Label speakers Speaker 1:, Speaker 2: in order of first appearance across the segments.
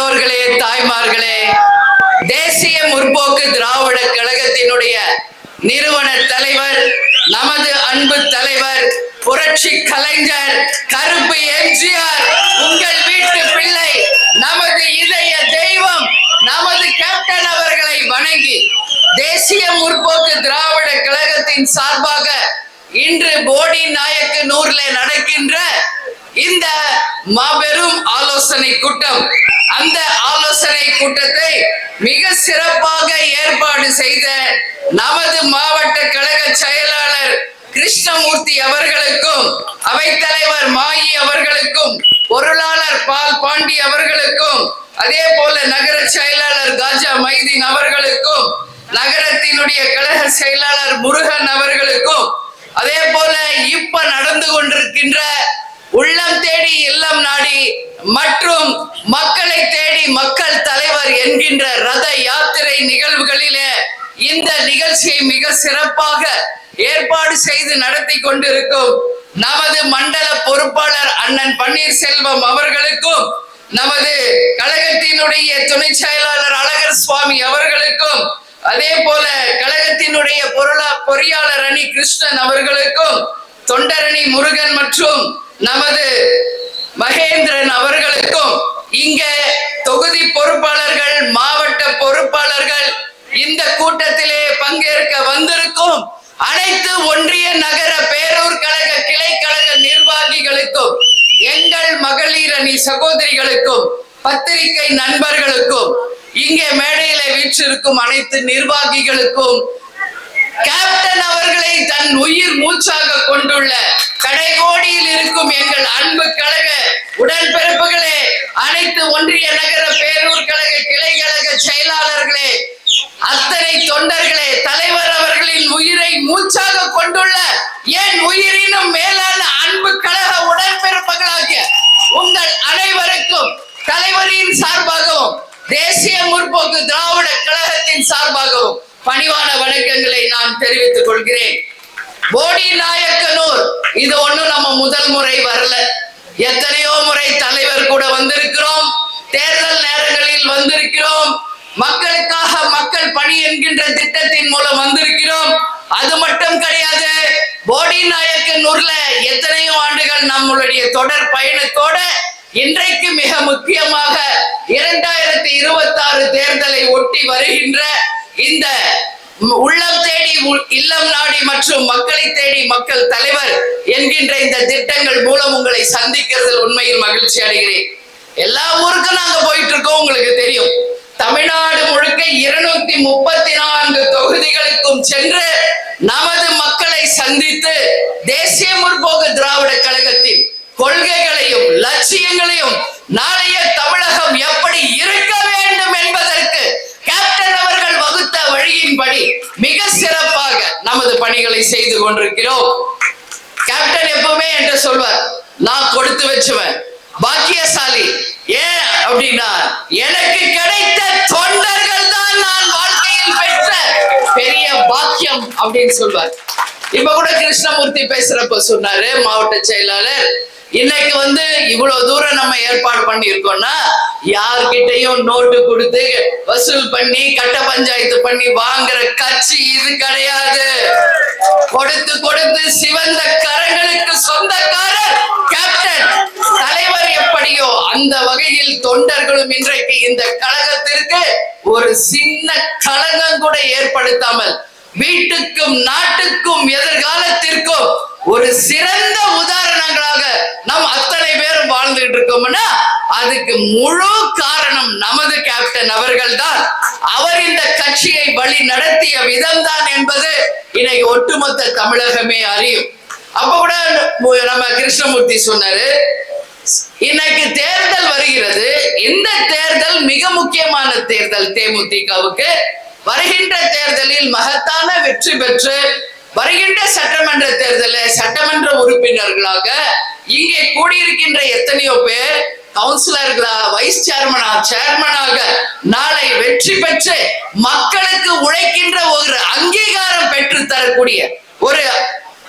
Speaker 1: பெரியோர்களே தாய்மார்களே தேசிய முற்போக்கு திராவிட கழகத்தினுடைய நிறுவன தலைவர் நமது அன்பு தலைவர் புரட்சி கலைஞர் கருப்பு எம்ஜிஆர் உங்கள் வீட்டு பிள்ளை நமது இதய தெய்வம் நமது கேப்டன் அவர்களை வணங்கி தேசிய முற்போக்கு திராவிட கழகத்தின் சார்பாக இன்று போடி நாயக்கு நூர்ல நடக்கின்ற இந்த மாபெரும் ஆலோசனை கூட்டம் அந்த ஆலோசனை கூட்டத்தை மிக சிறப்பாக ஏற்பாடு செய்த நமது மாவட்ட கழக செயலாளர் கிருஷ்ணமூர்த்தி அவர்களுக்கும் அவைத்தலைவர் மாயி அவர்களுக்கும் பொருளாளர் பால் பாண்டி அவர்களுக்கும் அதே போல நகர செயலாளர் காஜா மைதீன் அவர்களுக்கும் நகரத்தினுடைய கழக செயலாளர் முருகன் அவர்களுக்கும் அதே போல இப்ப நடந்து கொண்டிருக்கின்ற உள்ளம் தேடி இல்லம் நாடி மற்றும் மக்களை தேடி மக்கள் தலைவர் என்கின்ற ரத யாத்திரை நிகழ்வுகளிலே இந்த நிகழ்ச்சியை மிக சிறப்பாக ஏற்பாடு செய்து நடத்தி கொண்டிருக்கும் நமது மண்டல பொறுப்பாளர் அண்ணன் பன்னீர்செல்வம் அவர்களுக்கும் நமது கழகத்தினுடைய துணை செயலாளர் அழகர் சுவாமி அவர்களுக்கும் அதே போல கழகத்தினுடைய பொருளா பொறியாளர் அணி கிருஷ்ணன் அவர்களுக்கும் தொண்டரணி முருகன் மற்றும் நமது மகேந்திரன் அவர்களுக்கும் இங்க தொகுதி பொறுப்பாளர்கள் மாவட்ட பொறுப்பாளர்கள் இந்த கூட்டத்திலே பங்கேற்க வந்திருக்கும் அனைத்து ஒன்றிய நகர பேரூர் கழக கிளை கழக நிர்வாகிகளுக்கும் எங்கள் மகளிர் அணி சகோதரிகளுக்கும் பத்திரிகை நண்பர்களுக்கும் இங்கே மேடையில வீற்றிருக்கும் அனைத்து நிர்வாகிகளுக்கும் கேப்டன் அவர்களை தன் உயிர் மூச்சாக கொண்டுள்ள கடைகோடியில் இருக்கும் எங்கள் அன்பு கழக உடன்பிறப்புகளே அனைத்து ஒன்றிய நகர பேரூர் கழக கிளை கழக செயலாளர்களே அத்தனை தொண்டர்களே தலைவர் அவர்களின் உயிரை மூச்சாக கொண்டுள்ள என் உயிரினும் மேலான அன்பு கழக உடன்பிறப்புகளாகிய உங்கள் அனைவருக்கும் தலைவரின் சார்பாகவும் தேசிய முற்போக்கு திராவிட கழகத்தின் சார்பாகவும் பணிவான வணக்கங்களை நான் தெரிவித்துக் கொள்கிறேன். போடி நாயக்கனூர் இது ஒண்ணும் நம்ம முதல் முறை வரல. எத்தனையோ முறை தலைவர் கூட வந்திருக்கிறோம். தேர்தல் நேரங்களில் வந்திருக்கிறோம். மக்களுக்காக மக்கள் பணி என்கின்ற திட்டத்தின் மூலம் வந்திருக்கிறோம். அது மட்டும் கிடையாது போடி நாயக்கனூர்ல எத்தனையோ ஆண்டுகள் நம்மளுடைய தொடர் பயணத்தோட இன்றைக்கு மிக முக்கியமாக இரண்டாயிரத்தி இருபத்தி ஆறு தேர்தலை ஒட்டி வருகின்ற இந்த உள்ளம் தேடி இல்லம் நாடி மற்றும் மக்களை தேடி மக்கள் தலைவர் என்கின்ற இந்த திட்டங்கள் மூலம் உங்களை சந்திக்கிறதில் உண்மையில் மகிழ்ச்சி அடைகிறேன். எல்லா ஊருக்கும் நாங்க போயிட்டு இருக்கோம் உங்களுக்கு தெரியும். தமிழ்நாடு முழுக்க இருநூத்தி முப்பத்தி நான்கு தொகுதிகளுக்கும் சென்று நமது மக்களை சந்தித்து தேசிய முற்போக்கு திராவிட கழகத்தின் கொள்கைகளையும் லட்சியங்களையும் நாளைய தமிழகம் எப்படி இருக்க வேண்டும் என்பதற்கு கேப்டன் அவர்கள் வகுத்த வழியின்படி மிக சிறப்பாக நமது பணிகளை செய்து கொண்டிருக்கிறோம். கேப்டன் எப்பவுமே என்று சொல்வார் நான் கொடுத்து வச்சுவேன். பாக்கியசாலி ஏன் அப்படின்னா எனக்கு கிடைத்த தொண்டர்கள் தான் நான் வாழ்க்கையில் பெற்ற பெரிய பாக்கியம் அப்படின்னு சொல்வார். இப்ப கூட கிருஷ்ணமூர்த்தி பேசுறப்ப சொன்னாரு மாவட்ட செயலாளர் இன்னைக்கு வந்து இவ்வளவு தூரம் நம்ம ஏற்பாடு பண்ணியிருக்கோம்னா யார்கிட்டையும் நோட்டு கொடுத்து வசூல் பண்ணி கட்ட பஞ்சாயத்து பண்ணி வாங்குற கட்சி இது கிடையாது. கொடுத்து கொடுத்து சிவந்த கரங்களுக்கு சொந்தக்காரர் வகையில் தொண்டர்களும் இன்றைக்கு இந்த கழகத்திற்கு ஒரு சின்ன களங்கம் கூட ஏற்படுத்தாமல் வீட்டுக்கும் நாட்டுக்கும் எதிர்காலத்திற்கும் ஒரு சிறந்த உதாரணங்களாக நம் அத்தனை பேரும் வாழ்ந்துகிட்டு இருக்கோம்னா அதுக்கு முழு காரணம் நமது கேப்டன் அவர்கள் தான் அவர் இந்த கட்சியை வழி நடத்திய விதம் தான் என்பது இன்னைக்கு ஒட்டுமொத்த தமிழகமே அறியும். அப்ப கூட நம்ம கிருஷ்ணமூர்த்தி சொன்னாரு இன்னைக்கு தேர்தல் வருகிறது. இந்த தேர்தல்? மிக முக்கியமான தேர்தல் தேமுதிகவுக்கு. வருகின்ற தேர்தலில் மகத்தான வெற்றி பெற்று வருகின்ற சட்டமன்ற தேர்தலில் சட்டமன்ற உறுப்பினர்களாக இங்கே கூடியிருக்கின்ற எத்தனையோ பேர் கவுன்சிலர்களா வைஸ் சேர்மனா சேர்மனாக நாளை வெற்றி பெற்று மக்களுக்கு உழைக்கின்ற ஒரு அங்கீகாரம் பெற்று தரக்கூடிய ஒரு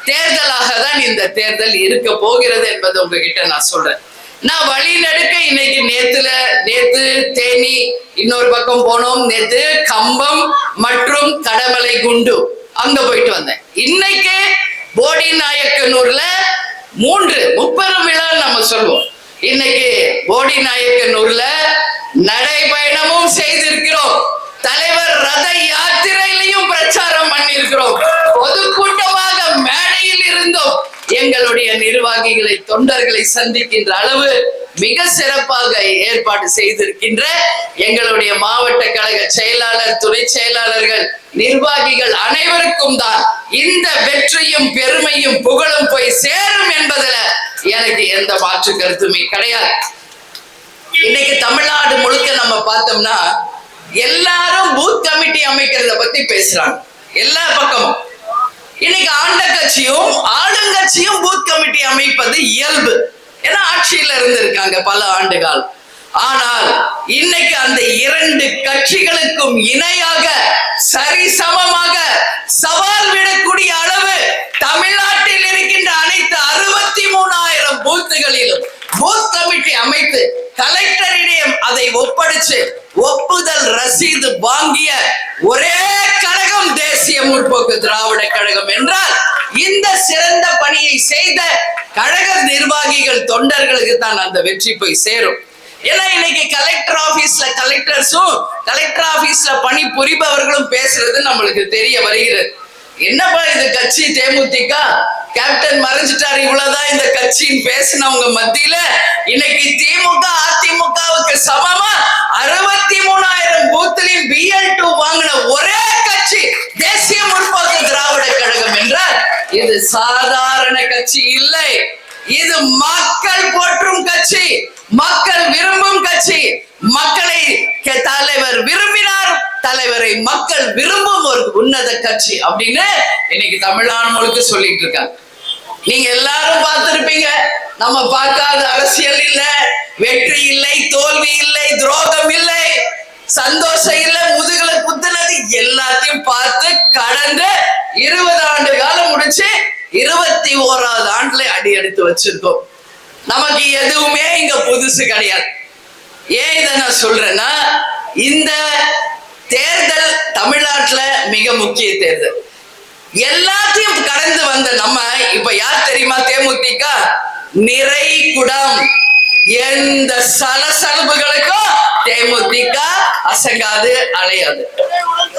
Speaker 1: தேர்தலாக தான் இந்த தேர்தல் இருக்க போகிறது என்பதை உங்ககிட்ட நான் சொல்றேன். நான் வழி நடுக்க இன்னைக்கு நேத்துல நேத்து தேனி இன்னொரு பக்கம் போனோம். நேத்து கம்பம் மற்றும் கடமலை குண்டு அங்க போயிட்டு வந்தேன். இன்னைக்கு போடி நாயக்கனூர்ல மூன்று முப்பெரும் விழா நம்ம சொல்லுவோம். இன்னைக்கு போடி நாயக்கனூர்ல நடைபயணமும் செய்திருக்கிறோம். தலைவர் ரத யாத்திரையிலையும் பிரச்சாரம் பண்ணியிருக்கிறோம். பொதுக்கூட்டமாக மேடையில் இருந்தோம். எங்களுடைய நிர்வாகிகளை தொண்டர்களை சந்திக்கின்ற அளவு மிக சிறப்பாக ஏற்பாடு செய்திருக்கின்ற எங்களுடைய மாவட்ட கழக செயலாளர் துணை செயலாளர்கள் நிர்வாகிகள் அனைவருக்கும் தான் இந்த வெற்றியும் பெருமையும் புகழும் போய் சேரும் என்பதுல எனக்கு எந்த மாற்று கருத்துமே கிடையாது. இன்னைக்கு தமிழ்நாடு முழுக்க நம்ம பார்த்தோம்னா எல்லாரும் பூத் கமிட்டி அமைக்கிறத பத்தி பேசுறாங்க. எல்லா பக்கமும். இன்னைக்கு ஆண்ட கட்சியும் ஆளுங்கட்சியும் பூத் கமிட்டி அமைப்பது இயல்பு ஏன்னா ஆட்சியில இருந்திருக்காங்க பல ஆண்டுகால் ஆனால் இன்னைக்கு அந்த இரண்டு கட்சிகளுக்கும் இணையாக சரிசமமாக சவால் விடக்கூடிய அளவு தமிழ்நாட்டில் இருக்கின்ற அனைத்து அறுபத்தி மூணாயிரம் பூத்துகளிலும் பூத் கமிட்டி அமைத்து கலெக்டரிடம் அதை ஒப்படைச்சு ஒப்புதல் ரசீது வாங்கிய ஒரே கல முற்போக்கு திராவிட கழகம் என்றால் இந்த சிறந்த பணியை செய்த கழக நிர்வாகிகள் தொண்டர்களுக்கு தான் அந்த வெற்றி போய் சேரும். ஏன்னா இன்னைக்கு கலெக்டர் ஆபீஸ்ல கலெக்டர்ஸும் கலெக்டர் ஆபீஸ்ல பணி புரிபவர்களும் பேசுறது நம்மளுக்கு தெரிய வருகிறது. என்னப்பா இது கட்சி தேமுதிக? கேப்டன் மறைஞ்சிட்டாரு இவ்வளவுதான் இந்த கட்சின்னு பேசினவங்க மத்தியில? இன்னைக்கு திமுக அதிமுகவுக்கு சமமா? அறுபத்தி மூணாயிரம் பூத்திலையும் பிஎல் டூ வாங்கின ஒரே கட்சி தேசிய முற்போக்கு திராவிட கழகம் என்றால் இது சாதாரண கட்சி இல்லை. இது மக்கள் போற்றும் கட்சி. மக்கள் விரும்பும் கட்சி. மக்களை தலைவர் விரும்பினார். தலைவரை மக்கள் விரும்பும் ஒரு உன்னத கட்சி அப்படின்னு இன்னைக்கு தமிழ்நாடு முழுக்க சொல்லிட்டு இருக்காங்க. நீங்க எல்லாரும் பார்த்திருப்பீங்க. நம்ம பார்க்காத அரசியல் இல்ல. வெற்றி இல்லை தோல்வி இல்லை துரோகம் இல்லை. சந்தோஷம் இல்லை முதுகுல குத்துனது எல்லாத்தையும் பார்த்து கடந்து இருபது ஆண்டு காலம் முடிச்சு இருபத்தி ஓராவது ஆண்டுல அடி எடுத்து வச்சிருக்கோம். நமக்கு எதுவுமே இங்க புதுசு கிடையாது. ஏன் இதை நான் சொல்றேன்னா இந்த தேர்தல் தமிழ்நாட்டுல மிக முக்கிய தேர்தல். எல்லாத்தையும் கடந்து வந்த நம்ம இப்ப யார் தெரியுமா தேமுதிக? நிறை குடம். எந்த சலசலப்புகளுக்கும் தேமுதிக அசங்காது அலையாது.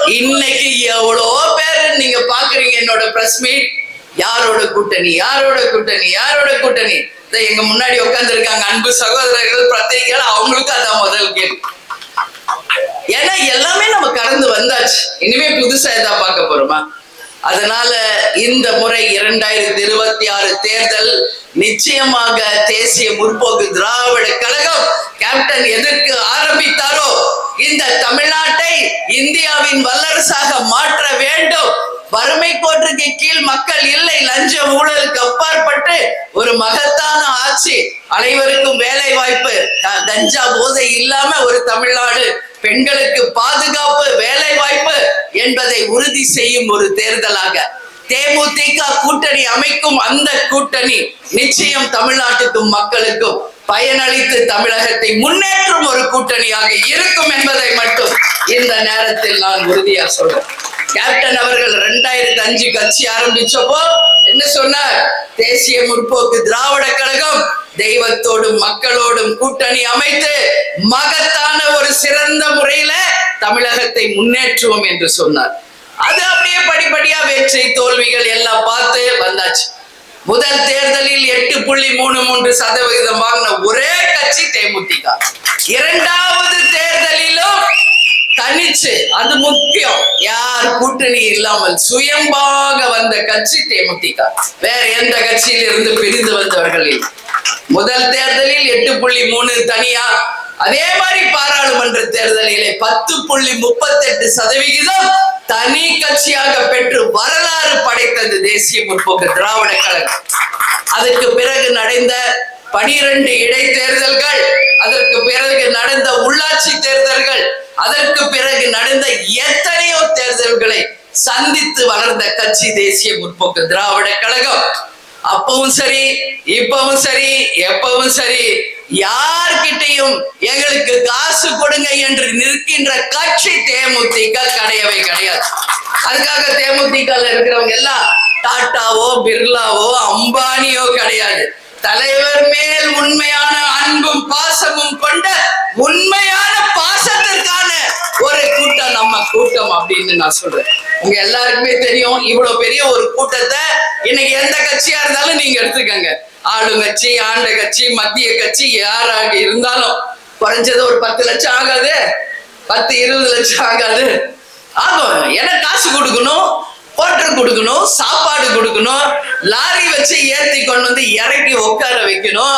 Speaker 1: இன்னைக்கு எவ்வளோ பேர் நீங்க பாக்குறீங்க என்னோட பிரஸ் மீட் யாரோட கூட்டணி? யாரோட கூட்டணி? யாரோட கூட்டணி? இதை எங்க முன்னாடி உட்கார்ந்து இருக்காங்க அன்பு சகோதரர்கள் பத்திரிகைகள் அவங்களுக்கு அதான் முதல் கேள்வி. ஏன்னா எல்லாமே நம்ம கடந்து வந்தாச்சு. இனிமே புதுசா எதா பார்க்க போறோமா? அதனால இந்த முறை இரண்டாயிரத்தி இருபத்தி ஆறு தேர்தல் நிச்சயமாக தேசிய முற்போக்கு திராவிட கழகம் கேப்டன் எதற்கு ஆரம்பித்தாரோ இந்த தமிழ்நாட்டை இந்தியாவின் வல்லரசாக மாற்ற வேண்டும். வறுமை கோற்றுக்கு கீழ் மக்கள் இல்லை. லஞ்ச ஊழலுக்கு அப்பாற்பட்டு ஒரு மகத்தான ஆட்சி. அனைவருக்கும் வேலை வாய்ப்பு கஞ்சா போதை இல்லாம ஒரு தமிழ்நாடு. பெண்களுக்கு பாதுகாப்பு வேலை வாய்ப்பு என்பதை உறுதி செய்யும் ஒரு தேர்தலாக. தேமுதிக கூட்டணி அமைக்கும் அந்த கூட்டணி நிச்சயம் தமிழ்நாட்டுக்கும் மக்களுக்கும் பயனளித்து தமிழகத்தை முன்னேற்றும் ஒரு கூட்டணியாக இருக்கும் என்பதை மட்டும் இந்த நேரத்தில் நான் உறுதியா சொல்றேன். கேப்டன் அவர்கள் ரெண்டாயிரத்தி அஞ்சு கட்சி ஆரம்பிச்சப்போ என்ன சொன்னார்? தேசிய முற்போக்கு திராவிட கழகம் தெய்வத்தோடும் மக்களோடும் கூட்டணி அமைத்து மகத்தான ஒரு சிறந்த முறையில தமிழகத்தை முன்னேற்றுவோம் என்று சொன்னார். அது அப்படியே படிப்படியா வெற்றி தோல்விகள் எல்லாம் பார்த்து வந்தாச்சு. முதல் தேர்தலில் எட்டு புள்ளி மூணு மூன்று சதவிகிதம் வாங்கின ஒரே கட்சி தேமுதிக. இரண்டாவது தேர்தலிலும் தனிச்சு. அது முக்கியம். யார் கூட்டணி இல்லாமல் சுயம்பாக வந்த கட்சி தேமுதிக. வேற எந்த கட்சியில் இருந்து பிரிந்து வந்தவர்கள் இல்லை. முதல் தேர்தலில் எட்டு புள்ளி மூணு தனியா அதே மாதிரி பாராளுமன்ற தேர்தலிலே பத்து புள்ளி முப்பத்தி எட்டு சதவிகிதம் தனி கட்சியாக பெற்று வரலாறு படைத்தது தேசிய முற்போக்கு திராவிட கழகம். அதற்கு பிறகு நடந்த பனிரெண்டு இடைத்தேர்தல்கள் அதற்கு பிறகு நடந்த உள்ளாட்சி தேர்தல்கள் அதற்கு பிறகு நடந்த எத்தனையோ தேர்தல்களை சந்தித்து வளர்ந்த கட்சி தேசிய முற்போக்கு திராவிட கழகம். அப்பவும் சரி இப்பவும் சரி எப்பவும் சரி. யார்கிட்டையும் எங்களுக்கு காசு கொடுங்க என்று நிற்கின்ற கட்சி தேமுதிக கிடையவே கிடையாது. அதுக்காக தேமுதிக இருக்கிறவங்க எல்லாம் டாட்டாவோ பிர்லாவோ அம்பானியோ கிடையாது. தலைவர் மேல் உண்மையான அன்பும் பாசமும் கொண்ட உண்மையான பாசத்திற்கான ஒரு கூட்டம் நம்ம கூட்டம் அப்படின்னு நான் சொல்றேன். உங்க எல்லாருக்குமே தெரியும் இவ்வளவு பெரிய ஒரு கூட்டத்தை இன்னைக்கு எந்த கட்சியா இருந்தாலும் நீங்க எடுத்துக்கங்க. ஆளுங்கட்சி ஆண்ட கட்சி மத்திய கட்சி யாராக இருந்தாலும். குறைஞ்சது ஒரு பத்து லட்சம் ஆகாது. பத்து இருபது லட்சம் ஆகாது. ஆகும் ஏன்னா காசு கொடுக்கணும்? குவார்டர் கொடுக்கணும் சாப்பாடு கொடுக்கணும் லாரி வச்சு ஏத்தி கொண்டு வந்து இறக்கி உட்கார வைக்கணும்.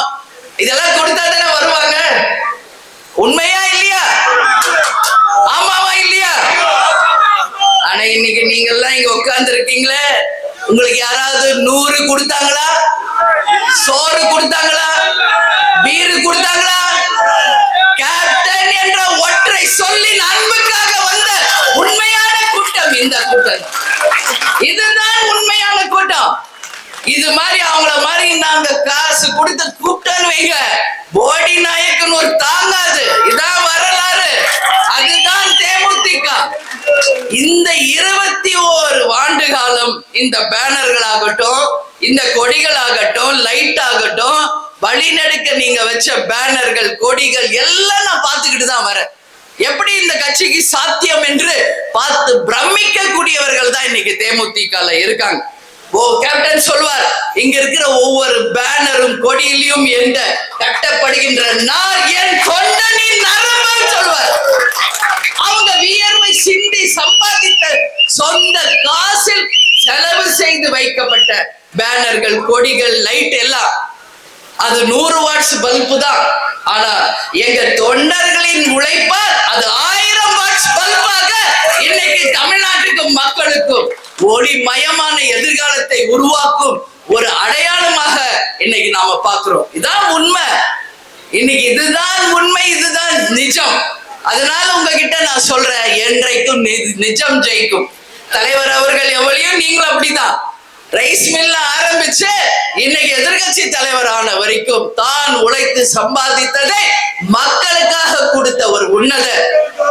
Speaker 1: இதெல்லாம் கொடுத்தா தானே வருவாங்க. உண்மையா இல்லையா? ஆமாவா இல்லையா? ஆனா இன்னைக்கு நீங்க எல்லாம் இங்க உட்கார்ந்து இருக்கீங்களே உங்களுக்கு யாராவது நூறு கொடுத்தாங்களா? சோறு கொடுத்தாங்களா? பீரு கொடுத்தாங்களா? கேப்டன் என்ற ஒற்றை சொல்லின் அன்புக்காக வந்த உண்மையான கூட்டம் இந்த கூட்டம். இதுதான் உண்மையான கூட்டம். இது மாதிரி அவங்கள மாதிரி நாங்க காசு கொடுத்து கூப்பிட்டோன்னு வைங்க. போடி நாயக்கன் ஒரு தாங்காது. இதான் வரலாம் அதுதான் தேமுதிக. இந்த இருபத்தி ஓரு ஆண்டு காலம் இந்த பேனர்களாகட்டும் இந்த கொடிகள் ஆகட்டும் லைட் ஆகட்டும் வழிநடுக்க நீங்க வச்ச பேனர்கள் கொடிகள் எல்லாம் நான் பார்த்துக்கிட்டு தான் வரேன். எப்படி இந்த கட்சிக்கு சாத்தியம் என்று பார்த்து பிரமிக்க கூடியவர்கள் தான் இன்னைக்கு தேமுதிகல இருக்காங்க. ஓ கேப்டன் சொல்வார் இங்க இருக்கிற ஒவ்வொரு பேனரும் கொடியிலையும் எந்த கட்டப்படுகின்ற நார் என் கொண்டனின் நரம்பு சொல்வார். அவங்க வியர்வை சிந்தி சம்பாதித்த சொந்த காசில் செலவு செய்து வைக்கப்பட்ட பேனர்கள் கொடிகள் லைட் எல்லாம். அது நூறு வாட்ஸ் பல்பு தான். ஆனா எங்க தொண்டர்களின் உழைப்பால் அது ஆயிரம் வாட்ஸ் பல்பாக இன்னைக்கு தமிழ்நாட்டுக்கும் மக்களுக்கும் ஒளிமயமான எதிர்காலத்தை உருவாக்கும் ஒரு அடையாளமாக இன்னைக்கு நாம பாக்குறோம் இதான் உண்மை. இன்னைக்கு இதுதான் உண்மை இதுதான் நிஜம். அதனால உங்ககிட்ட நான் சொல்றேன் என்றைக்கும் நிஜம் ஜெயிக்கும். தலைவர் அவர்கள் எவ்வளையும் நீங்களும் அப்படிதான். ரைஸ் மில்ல ஆரம்பிச்சு இன்னைக்கு எதிர்க்கட்சி தலைவர் ஆன வரைக்கும் தான் உழைத்து சம்பாதித்ததை மக்களுக்காக கொடுத்த ஒரு உன்னத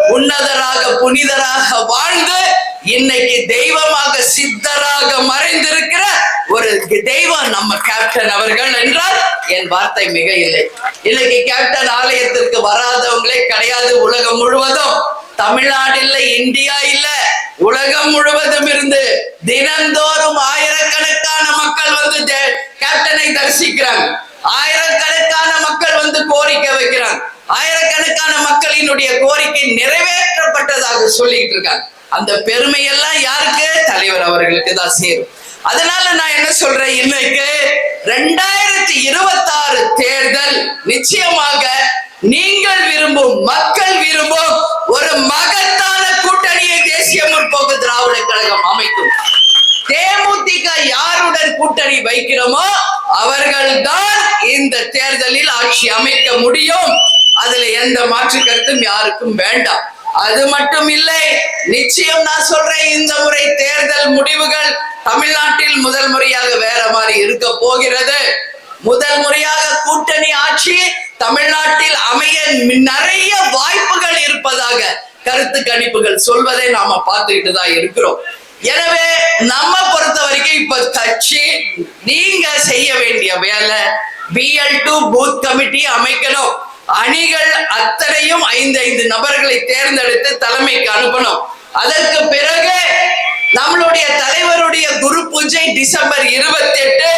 Speaker 1: உன்னதராக புனிதராக வாழ்ந்து இன்னைக்கு தெய்வமாக சித்தராக மறைந்திருக்கிற ஒரு தெய்வம் நம்ம கேப்டன் அவர்கள் என்றால் என் வார்த்தை மிக இல்லை. இன்னைக்கு கேப்டன் ஆலயத்திற்கு வராதவங்களே கிடையாது உலகம் முழுவதும். தமிழ்நாடு இல்ல இந்தியா இல்ல. உலகம் முழுவதும் இருந்து தினந்தோறும் ஆயிரக்கணக்கான மக்கள் வந்து கேப்டனை தரிசிக்கிறாங்க. ஆயிரக்கணக்கான மக்கள் வந்து கோரிக்கை வைக்கிறாங்க. ஆயிரக்கணக்கான மக்களினுடைய கோரிக்கை நிறைவேற்றப்பட்டதாக சொல்லிட்டு இருக்காங்க. அந்த பெருமை எல்லாம் யாருக்கு? தலைவர் அவர்களுக்கு தான் சேரும். அதனால நான் என்ன சொல்றேன்? இன்னைக்கு ரெண்டாயிரத்தி இருபத்தாறு தேர்தல் நிச்சயமாக நீங்கள் விரும்பும் மக்கள் விரும்பும் ஒரு மகத்தான கூட்டணியை தேசிய முற்போக்கு திராவிட கழகம் அமைக்கும். தேமுதிக யாருடன் கூட்டணி வைக்கிறோமோ அவர்கள்தான் இந்த தேர்தலில் ஆட்சி அமைக்க முடியும். அதுல எந்த மாற்று கருத்தும் யாருக்கும் வேண்டாம். அது மட்டும் இல்லை நிச்சயம் நான் சொல்றேன் இந்த முறை தேர்தல் முடிவுகள் தமிழ்நாட்டில் முதல் முறையாக வேற மாதிரி இருக்க போகிறது. முதல் முறையாக கூட்டணி ஆட்சி தமிழ்நாட்டில் அமைய நிறைய வாய்ப்புகள் இருப்பதாக கருத்து கணிப்புகள் சொல்வதை நாம பார்த்துக்கிட்டு தான் இருக்கிறோம். எனவே நம்ம பொறுத்த வரைக்கும் இப்ப கட்சி நீங்க செய்ய வேண்டிய வேலை பிஎல் டு பூத் கமிட்டி அமைக்கணும். அணிகள் அத்தனையும் ஐந்து ஐந்து நபர்களை தேர்ந்தெடுத்து தலைமைக்கு அனுப்பணும். அதற்கு பிறகு நம்மளுடைய தலைவருடைய குரு பூஜை டிசம்பர் இருபத்தி எட்டு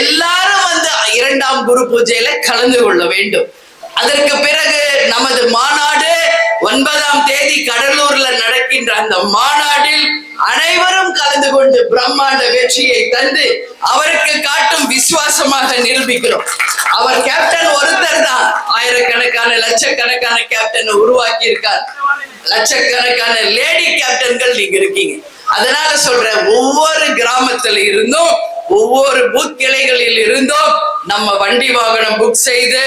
Speaker 1: எல்லாரும் வந்து இரண்டாம் குரு பூஜையில கலந்து கொள்ள வேண்டும். அதற்கு பிறகு நமது மாநாடு ஒன்பதாம் தேதி கடலூர்ல நடக்கின்ற அந்த மாநாட்டில் அனைவரும் கலந்து கொண்டு பிரம்மாண்ட வெற்றியை தந்து அவருக்கு காட்டும் விசுவாசமாக நிரூபிக்கிறோம். அவர் கேப்டன் ஒருத்தர் தான். ஆயிரக்கணக்கான லட்சக்கணக்கான கேப்டன் உருவாக்கி இருக்கார் லட்சக்கணக்கான லேடி கேப்டன்கள் நீங்க இருக்கீங்க. அதனால சொல்றேன் ஒவ்வொரு கிராமத்துல இருந்தும் ஒவ்வொரு பூத் கிளைகளில் இருந்தும் நம்ம வண்டி வாகனம் புக் செய்து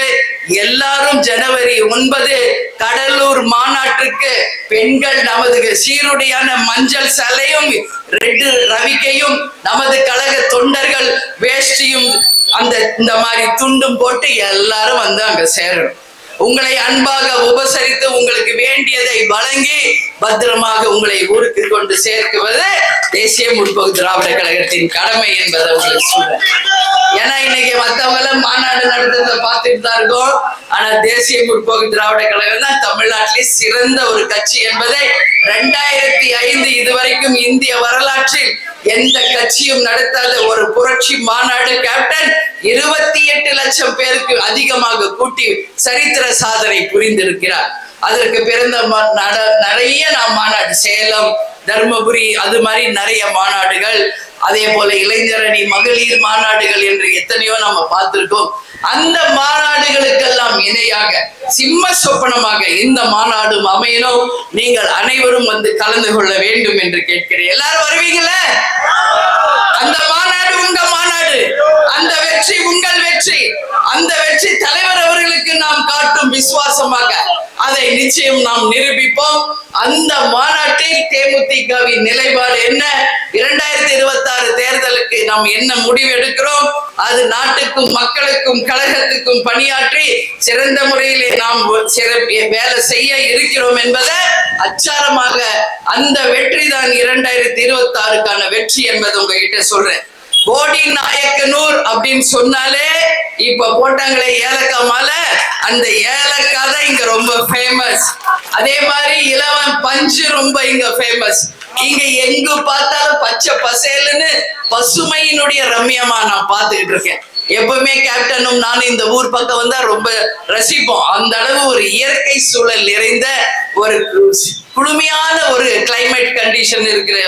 Speaker 1: எல்லாரும் ஜனவரி ஒன்பது கடலூர் மாநாட்டுக்கு பெண்கள் நமது சீருடையான மஞ்சள் சலையும் ரெட்டு ரவிக்கையும் நமது கழக தொண்டர்கள் வேஷ்டியும் அந்த இந்த மாதிரி துண்டும் போட்டு எல்லாரும் வந்து அங்க சேரணும். உங்களை அன்பாக உபசரித்து உங்களுக்கு வேண்டியதை வழங்கி பத்திரமாக உங்களை ஊருக்கு கொண்டு சேர்க்குவது தேசிய முற்போக்கு திராவிட கழகத்தின் கடமை என்பதை உங்களுக்கு சொல்றேன். ஏன்னா இன்னைக்கு மத்தவங்க மாநாடு நடத்துறத பார்த்துட்டு தான் இருக்கோம். ஆனா தேசிய முற்போக்கு திராவிட கழகம் தான் தமிழ்நாட்டிலே சிறந்த ஒரு கட்சி என்பதை ரெண்டாயிரத்தி ஐந்து இதுவரைக்கும் இந்திய வரலாற்றில் எந்த கட்சியும் நடத்தாத ஒரு புரட்சி மாநாடு கேப்டன் இருபத்தி எட்டு லட்சம் பேருக்கு அதிகமாக கூட்டி சரித்திர சாதனை புரிந்திருக்கிறார். அதற்கு பிறந்த நட- நிறைய நாம் மாநாடு சேலம் தர்மபுரி அது மாதிரி நிறைய மாநாடுகள் அதே போல இளைஞரணி மகளிர் மாநாடுகள் என்று எத்தனையோ நம்ம பார்த்திருக்கோம். அந்த மாநாடுகளுக்கெல்லாம் இணையாக சிம்ம சொப்பனமாக இந்த மாநாடும் அமையணும். நீங்கள் அனைவரும் வந்து கலந்து கொள்ள வேண்டும் என்று கேட்கிறேன். எல்லாரும் வருவீங்கள அந்த மாநாடு உங்க மாநாடு. அந்த வெற்றி உங்கள் வெற்றி. அந்த வெற்றி தலைவர் அவர்களுக்கு நாம் காட்டும் விசுவாசமாக. அதை நிச்சயம் நாம் நிரூபிப்போம். அந்த மாநாட்டில் தேமுதிகவின் நிலைப்பாடு என்ன? இரண்டாயிரத்தி இருபத்தி ஆறு தேர்தலுக்கு நாம் என்ன முடிவு எடுக்கிறோம் அது நாட்டுக்கும் மக்களுக்கும் கழகத்துக்கும் பணியாற்றி சிறந்த முறையிலே நாம் சிறப்பு வேலை செய்ய இருக்கிறோம் என்பதை அச்சாரமாக அந்த வெற்றி தான் இரண்டாயிரத்தி இருபத்தி ஆறுக்கான வெற்றி என்பது உங்ககிட்ட சொல்றேன். கோடி நாயக்கனூர் அப்படின்னு சொன்னாலே இப்ப போட்டாங்களே ஏலக்காய் மாலை. அந்த ஏலக்காய் தான் இங்க ரொம்ப ஃபேமஸ் அதே மாதிரி இளவன் பஞ்சு ரொம்ப இங்க ஃபேமஸ் இங்க எங்க பார்த்தாலும் பச்சை பசேலுன்னு பசுமையினுடைய ரம்யமா நான் பார்த்துக்கிட்டு இருக்கேன். எப்பவுமே கேப்டனும் நானும் இந்த ஊர் பக்கம் வந்தா ரொம்ப ரசிப்போம். அந்த அளவு ஒரு இயற்கை சூழல் நிறைந்த ஒரு குளுமையான ஒரு கிளைமேட் கண்டிஷன் இருக்கிற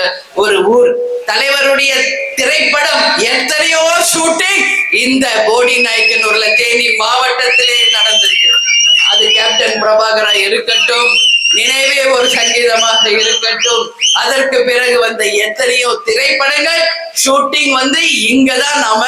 Speaker 1: ஒரு ஊர். தலைவருடைய திரைப்படம் எத்தனையோ ஷூட்டிங் இந்த போடி நாயக்கனூர்ல தேனி மாவட்டத்திலே நடந்திருக்கிறது. அது கேப்டன் பிரபாகரா இருக்கட்டும் நினைவே ஒரு சங்கீதமாக இருக்கட்டும். அதற்கு பிறகு வந்த எத்தனையோ திரைப்படங்கள் ஷூட்டிங் வந்து இங்கதான் நாம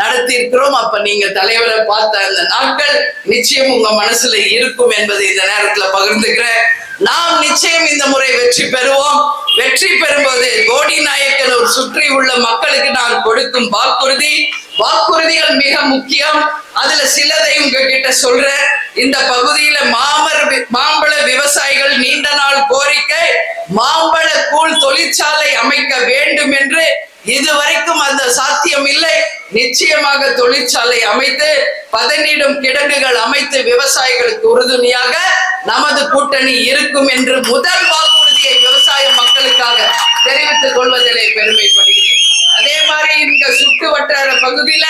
Speaker 1: நடத்தி இருக்கிறோம் அப்ப நீங்க தலைவரை பார்த்த அந்த நாட்கள் நிச்சயம் உங்க மனசுல இருக்கும் என்பதை இந்த நேரத்துல பகிர்ந்துக்கிறேன். நாம் நிச்சயம் இந்த முறை வெற்றி பெறுவோம். வெற்றி பெறும்போது கோடி நாயக்கனூர் சுற்றி உள்ள மக்களுக்கு நான் கொடுக்கும் வாக்குறுதி. வாக்குறுதிகள் மிக முக்கியம். அதுல சிலதை உங்ககிட்ட சொல்றேன். இந்த பகுதியில மாமர மாம்பழ விவசாயிகள் நீண்ட நாள் கோரிக்கை மாம்பழ கூழ் தொழிற்சாலை அமைக்க வேண்டும் என்று இதுவரைக்கும் அந்த சாத்தியம் இல்லை நிச்சயமாக தொழிற்சாலை அமைத்து பதனிடும் கிடங்குகள் அமைத்து விவசாயிகளுக்கு உறுதுணையாக நமது கூட்டணி இருக்கும் என்று முதல் வாக்குறுதியை விவசாய மக்களுக்காக தெரிவித்துக் கொள்வதிலே பெருமைப்படுகிறேன். அதே மாதிரி இந்த சுற்று வட்டார பகுதியில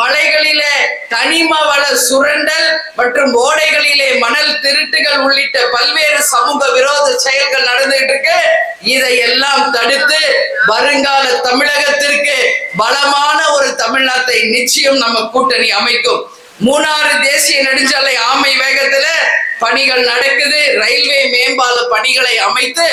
Speaker 1: மலைகளிலே கனிம வள சுரண்டல் மற்றும் ஓடைகளிலே மணல் திருட்டுகள் உள்ளிட்ட பல்வேறு சமூக விரோத செயல்கள் நடந்துகிட்டு இருக்கு. இதையெல்லாம் தடுத்து வருங்கால தமிழகத்திற்கு பலமான ஒரு தமிழ்நாட்டை நிச்சயம் நம்ம கூட்டணி அமைக்கும். மூணாறு தேசிய நெடுஞ்சாலை ஆமை வேகத்துல பணிகள் நடக்குது. ரயில்வே மேம்பால பணிகளை அமைத்து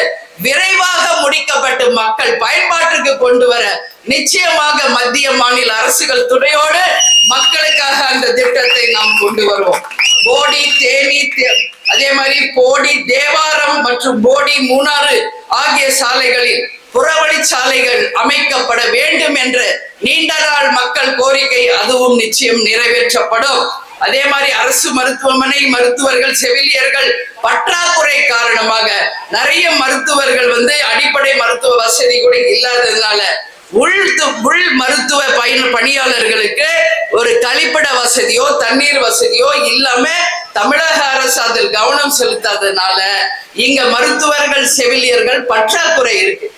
Speaker 1: விரைவாக முடிக்கப்பட்டு மக்கள் பயன்பாட்டிற்கு கொண்டு வர நிச்சயமாக மத்திய மாநில அரசுகள் துணையோடு மக்களுக்காக அந்த திட்டத்தை நாம் கொண்டு வருவோம். போடி தேனி தே- அதே மாதிரி போடி தேவாரம் மற்றும் போடி மூணாறு ஆகிய சாலைகளில் புறவழி சாலைகள் அமைக்கப்பட வேண்டும் என்ற நீண்ட நாள் மக்கள் கோரிக்கை அதுவும் நிச்சயம் நிறைவேற்றப்படும். அதே மாதிரி அரசு மருத்துவமனை மருத்துவர்கள் செவிலியர்கள் பற்றாக்குறை காரணமாக நிறைய மருத்துவர்கள் வந்து அடிப்படை மருத்துவ வசதி கூட இல்லாததுனால உள் து- உள் மருத்துவ பயண பணியாளர்களுக்கு ஒரு கழிப்பிட வசதியோ தண்ணீர் வசதியோ இல்லாம தமிழக அரசு அதில் கவனம் செலுத்தாததுனால இங்க மருத்துவர்கள் செவிலியர்கள் பற்றாக்குறை இருக்கு.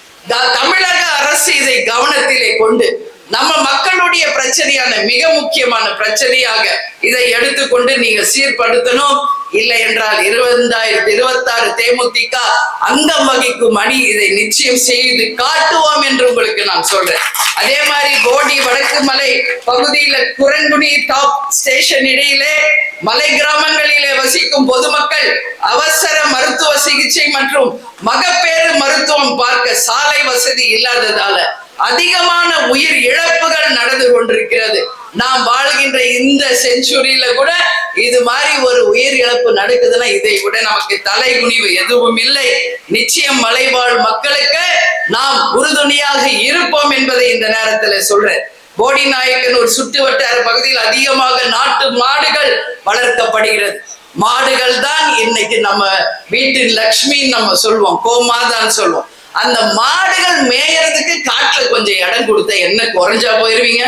Speaker 1: தமிழக அரசு இதை கவனத்திலே கொண்டு நம்ம மக்களுடைய பிரச்சனையான மிக முக்கியமான பிரச்சனையாக இதை எடுத்துக்கொண்டு நீங்க சீர்படுத்தணும். இல்லை என்றால் இருபதாயிரத்தி இருபத்தாறு தேமுதிக அங்கம் வகிக்கும் அணி இதை நிச்சயம் செய்து காட்டுவோம் என்று உங்களுக்கு நான் சொல்றேன். அதே மாதிரி கோடி வடக்கு மலை பகுதியில குரங்குடி டாப் ஸ்டேஷன் இடையிலே மலை கிராமங்களிலே வசிக்கும் பொதுமக்கள் அவசர மருத்துவ சிகிச்சை மற்றும் மகப்பேறு மருத்துவம் பார்க்க சாலை வசதி இல்லாததால அதிகமான உயிர் இழப்புகள் நடந்து கொண்டிருக்கிறது. நாம் வாழ்கின்ற இந்த செஞ்சுரியில கூட இது மாதிரி ஒரு உயிர் இழப்பு நடக்குதுன்னா இதை விட நமக்கு தலை குனிவு எதுவும் இல்லை. நிச்சயம் மலைவாழ் மக்களுக்கு நாம் உறுதுணையாக இருப்போம் என்பதை இந்த நேரத்துல சொல்றேன். போடி நாயக்கன் ஒரு சுற்று வட்டார பகுதியில் அதிகமாக நாட்டு மாடுகள் வளர்க்கப்படுகிறது. மாடுகள் தான் இன்னைக்கு நம்ம வீட்டின் லக்ஷ்மின்னு நம்ம சொல்லுவோம் கோமாதான்னு சொல்லுவோம் அந்த மாடுகள் மேயறதுக்கு காட்டுல கொஞ்சம் இடம் கொடுத்த என்ன குறைஞ்சா போயிருவீங்க?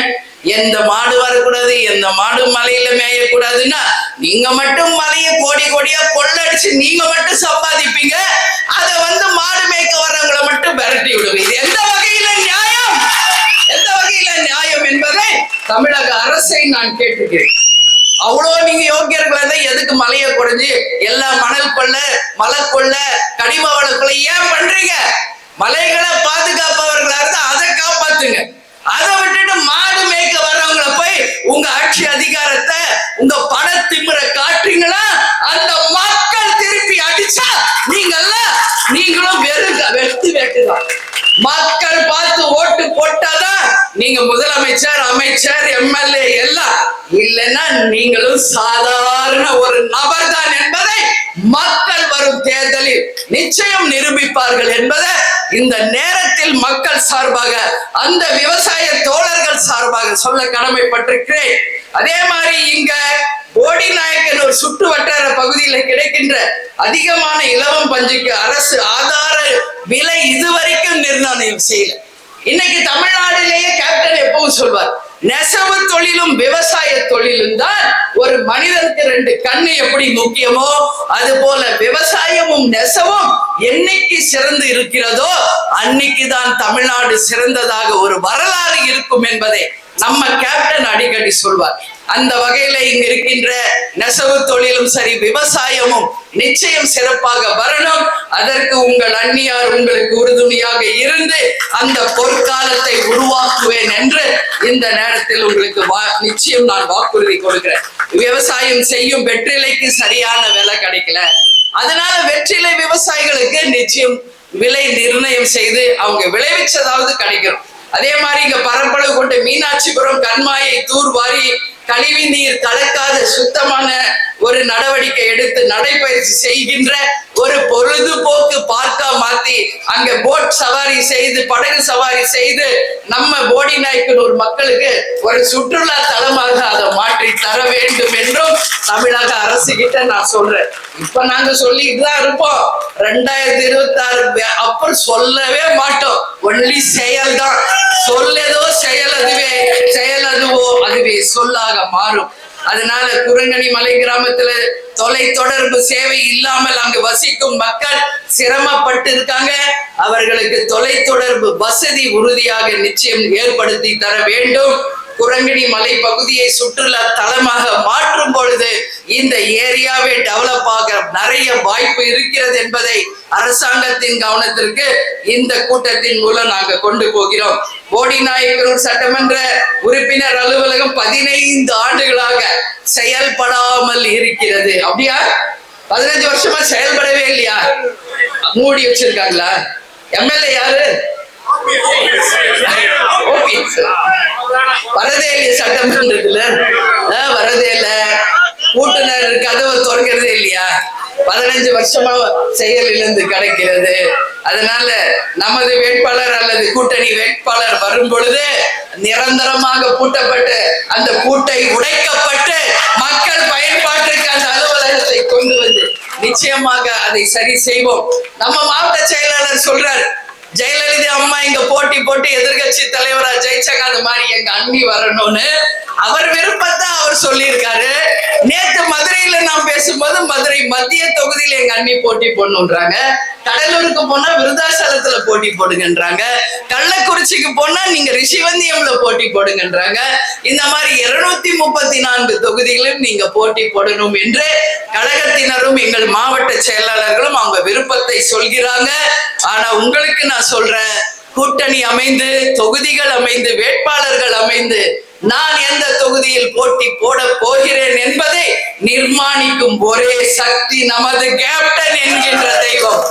Speaker 1: எந்த மாடு வரக்கூடாது? எந்த மாடு மலையில மேயக்கூடாதுன்னா நீங்க மட்டும் மலைய கோடி கோடியா கொள்ளடிச்சு நீங்க மட்டும் சம்பாதிப்பீங்க. அதை வந்து மாடு மேய்க்க வர்றவங்களை மட்டும் விரட்டி விடுவீங்க எந்த வகையில நியாயம்? எந்த வகையில நியாயம் என்பதை தமிழக அரசை நான் கேட்டுக்கிறேன் அவ்வளோ நீங்க யோக்கியர்களா இருந்தா எதுக்கு மலையை குறைஞ்சு எல்லா மணல் கொள்ள மலை கொள்ள கனிம வளக்குள்ள ஏன் பண்றீங்க? மலைகளை பாதுகாப்பவர்களா இருந்தா அதை காப்பாத்துங்க. அதை விட்டுட்டு மாடு மேய்க்க வர்றவங்கள போய் உங்க ஆட்சி அதிகாரத்தை உங்க பண திமிர காட்டுறீங்களா? அந்த மக்கள் திருப்பி அடிச்சா நீங்கள நீங்களும் வெறுங்க வெட்டு வெட்டுதான். மக்கள் பார்த்து ஓட்டு போட்டாதான் நீங்க முதலமைச்சர் அமைச்சர் எம்எல்ஏ எல்லாம் இல்லைன்னா நீங்களும் சாதாரண ஒரு நபர் தான் என்பதை மக்கள் வரும் தேர்தலில் நிச்சயம் நிரூபிப்பார்கள் என்பதை இந்த நேரத்தில் மக்கள் சார்பாக அந்த விவசாய தோழர்கள் சார்பாக சொல்ல கடமைப்பட்டிருக்கிறேன். அதே மாதிரி இங்க போடி நாயக்கன் ஒரு சுற்று வட்டார பகுதியில கிடைக்கின்ற அதிகமான இலவம் பஞ்சுக்கு அரசு ஆதார விலை இதுவரைக்கும் நிர்ணயம் செய்யல. இன்னைக்கு தமிழ்நாட்டிலேயே கேப்டன் எப்பவும் சொல்வார் நெசவு தொழிலும் விவசாய தொழிலும் தான் ஒரு மனிதனுக்கு ரெண்டு கண்ணு எப்படி முக்கியமோ அது போல விவசாயமும் நெசவும் என்னைக்கு சிறந்து இருக்கிறதோ அன்னைக்கு தான் தமிழ்நாடு சிறந்ததாக ஒரு வரலாறு இருக்கும் என்பதை நம்ம கேப்டன் அடிக்கடி சொல்வார் அந்த வகையில இங்க இருக்கின்ற நெசவு தொழிலும் சரி விவசாயமும் நிச்சயம் சிறப்பாக வரணும். அதற்கு உங்கள் அந்நியார் உங்களுக்கு உறுதுணையாக இருந்து அந்த பொற்காலத்தை உருவாக்குவேன் என்று இந்த நேரத்தில் உங்களுக்கு வா- நிச்சயம் நான் வாக்குறுதி கொடுக்கிறேன். விவசாயம் செய்யும் வெற்றிலைக்கு சரியான விலை கிடைக்கல. அதனால வெற்றிலை விவசாயிகளுக்கு நிச்சயம் விலை நிர்ணயம் செய்து அவங்க விளைவிச்சதாவது கிடைக்கும் அதே மாதிரி இங்க பரப்பளவு கொண்ட மீனாட்சிபுரம் கண்மாயை தூர்வாரி கழிவு நீர் கலக்காத சுத்தமான ஒரு நடவடிக்கை எடுத்து நடைபயிற்சி செய்கின்ற ஒரு பொழுதுபோக்கு பார்க்கா மாத்தி அங்க போட் சவாரி செய்து படகு சவாரி செய்து நம்ம போடி நாய்க்கனூர் மக்களுக்கு ஒரு சுற்றுலா தலமாக அதை மாற்றி தர வேண்டும் என்றும் தமிழக அரசு கிட்ட நான் சொல்றேன். இப்ப நாங்க சொல்லிட்டு தான் இருப்போம். ரெண்டாயிரத்தி இருபத்தி ஆறு அப்புறம் சொல்லவே மாட்டோம். ஒன்லி செயல் தான் சொல்லதோ செயல் அதுவே செயல் அதுவோ அதுவே சொல்லாக மாறும். அதனால குரங்கணி மலை கிராமத்துல தொலை தொடர்பு சேவை இல்லாமல் அங்கு வசிக்கும் மக்கள் சிரமப்பட்டு இருக்காங்க. அவர்களுக்கு தொலை தொடர்பு வசதி உறுதியாக நிச்சயம் ஏற்படுத்தி தர வேண்டும். குரங்கணி மலை பகுதியை சுற்றுலா தலமாக மாற்றும் பொழுது இந்த ஏரியாவே டெவலப் ஆக நிறைய வாய்ப்பு இருக்கிறது என்பதை அரசாங்கத்தின் கவனத்திற்கு இந்த கூட்டத்தின் மூலம் நாங்க கொண்டு போகிறோம். போடிநாயக்கரூர் சட்டமன்ற உறுப்பினர் அலுவலகம் பதினைந்து ஆண்டுகளாக செயல்படாமல் இருக்கிறது. அப்படியா? பதினஞ்சு வருஷமா செயல்படவே இல்லையா? மூடி வச்சிருக்காங்களா? எம்எல்ஏ யாரு? வரதே இல்லையா சட்டமன்றத்துல ஆஹ், வரதே இல்ல கூட்டுநர் கதவை திறக்கிறதே இல்லையா? பதினஞ்சு வருஷமா செயல் இழந்து கிடைக்கிறது. அதனால நமது வேட்பாளர் அல்லது கூட்டணி வேட்பாளர் வரும் பொழுது நிரந்தரமாக பூட்டப்பட்டு அந்த பூட்டை உடைக்கப்பட்டு மக்கள் பயன்பாட்டிற்கு அந்த அலுவலகத்தை கொண்டு வந்து நிச்சயமாக அதை சரி செய்வோம். நம்ம மாவட்ட செயலாளர் சொல்றார் ஜெயலலிதா அம்மா இங்க போட்டி போட்டு எதிர்கட்சி தலைவரா ஜெயிச்சாங்க அந்த மாதிரி எங்க அண்ணி வரணும்னு அவர் விருப்பத்தை அவர் சொல்லியிருக்காரு. மதுரை மத்திய தொகுதியில எங்க அண்ணி போட்டி போடணுன்றாங்க கடலூருக்கு போனா விருதாசலத்துல போட்டி போடுங்கன்றாங்க. கள்ளக்குறிச்சிக்கு போனா நீங்க ரிஷிவந்தியம்ல போட்டி போடுங்கன்றாங்க. இந்த மாதிரி இருநூத்தி முப்பத்தி நான்கு தொகுதிகளும் நீங்க போட்டி போடணும் என்று கழகத்தினரும் எங்கள் மாவட்ட செயலாளர்களும் அவங்க விருப்பத்தை சொல்கிறாங்க. ஆனா உங்களுக்கு நான் சொல்றேன் கூட்டணி அமைந்து தொகுதிகள் அமைந்து வேட்பாளர்கள் அமைந்து நான் எந்த தொகுதியில் போட்டி போட போகிறேன் என்பதை நிர்மாணிக்கும் ஒரே சக்தி நமது கேப்டன் என்கின்ற தெய்வம்.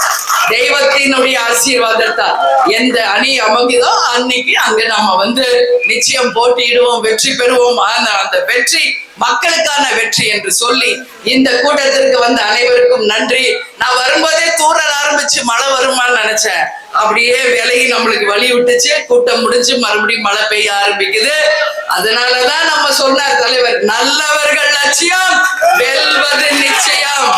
Speaker 1: தெய்வத்தினுடைய ஆசீர்வாதத்தால் எந்த அணி அமைக்குதோ அன்னைக்கு அங்க நம்ம வந்து நிச்சயம் போட்டியிடுவோம் வெற்றி பெறுவோம். ஆனால் அந்த வெற்றி மக்களுக்கான வெற்றி என்று சொல்லி இந்த கூட்டத்திற்கு வந்த அனைவருக்கும் நன்றி. நான் வரும்போதே தூரல் ஆரம்பிச்சு மழை வருமான்னு நினைச்சேன். அப்படியே விலையை நம்மளுக்கு வழி விட்டுச்சு. கூட்டம் முடிஞ்சு மறுபடியும் மழை பெய்ய ஆரம்பிக்குது. அதனாலதான் நம்ம சொன்னார் தலைவர் நல்லவர்கள் லட்சியம் வெல்வது நிச்சயம்.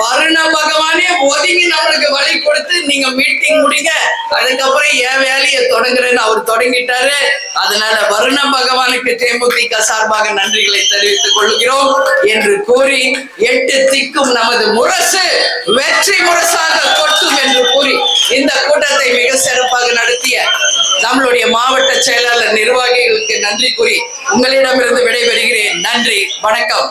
Speaker 1: வருண பகவானே ஒதுங்கி நம்மளுக்கு வழி கொடுத்து நீங்க மீட்டிங் முடிங்க. அதுக்கப்புறம் என் வேலையை தொடங்குறேன்னு அவர் தொடங்கிட்டாரு. அதனால வருண பகவானுக்கு தேமுதிக சார்பாக நன்றிகளை தெரிவித்துக் கொள்கிறோம் என்று கூறி எட்டு திக்கும் நமது முரசு வெற்றி முரசாக கொட்டும் என்று கூறி இந்த கூட்டத்தை மிக சிறப்பாக நடத்திய நம்மளுடைய மாவட்ட செயலாளர் நிர்வாகிகளுக்கு நன்றி கூறி உங்களிடமிருந்து விடைபெறுகிறேன். நன்றி. வணக்கம்.